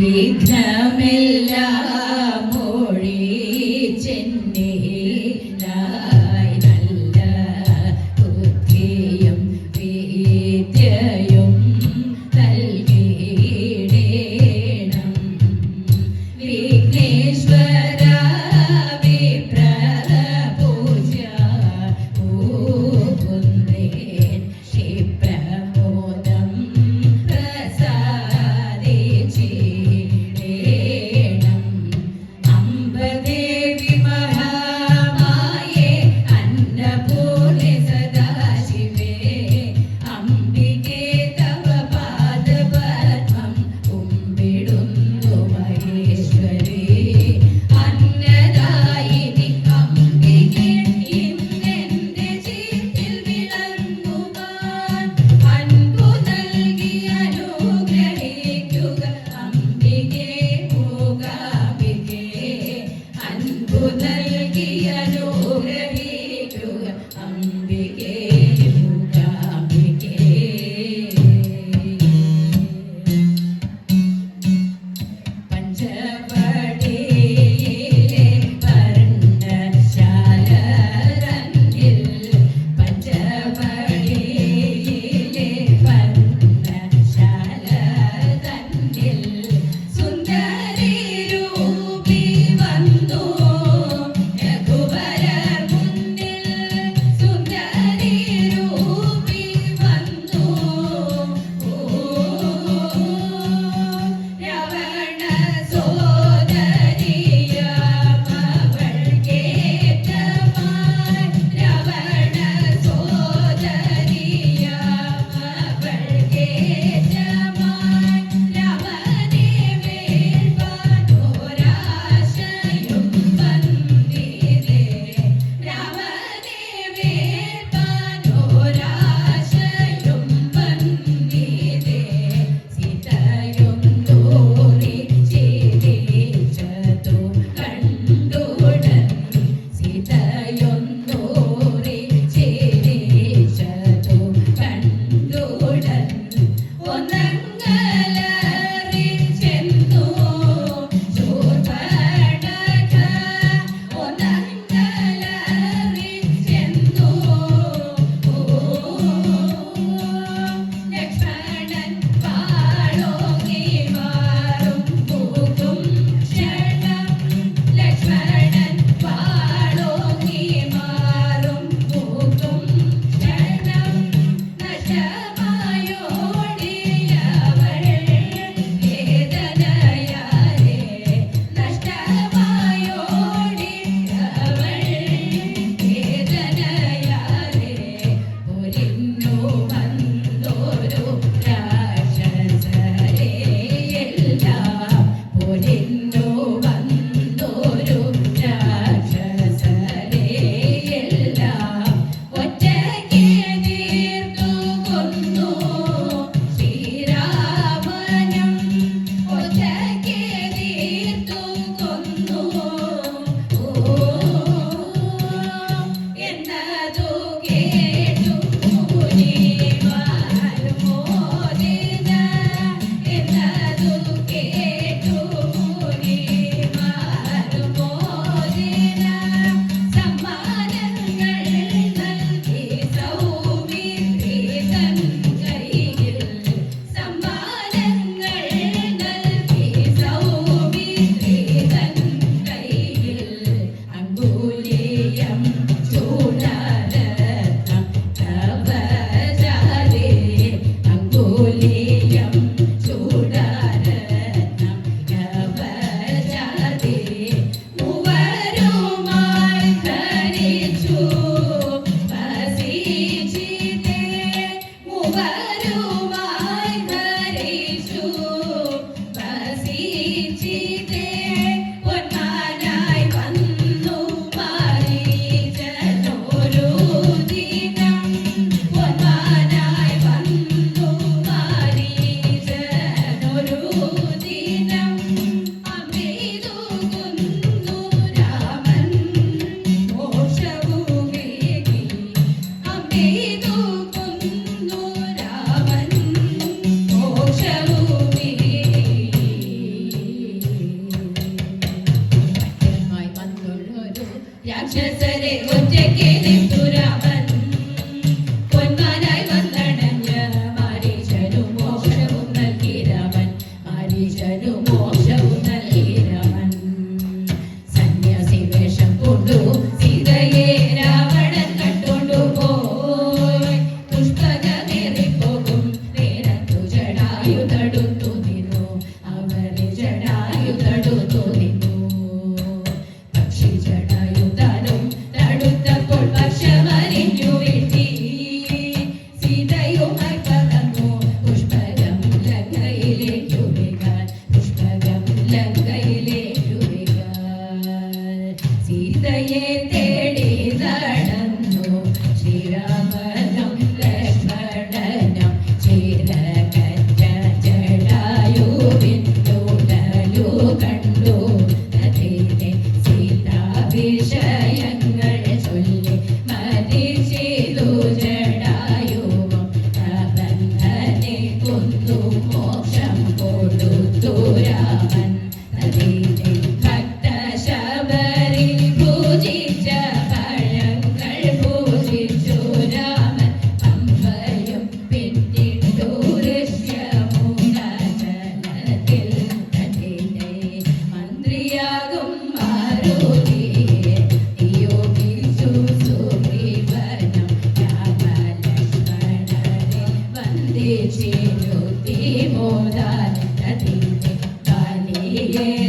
വിഘ്നമെല്ലാം സീതയെ തേടി നടന്നു. ശ്രീരാമനം ലക്ഷ്മണനം ചിരകറ്റ ജടായുവിൻ തുടലു കണ്ടു. അതിനെ സീതാഭിഷയങ്ങൾ ചൊല്ലി മതി ചെയ്തു yeah.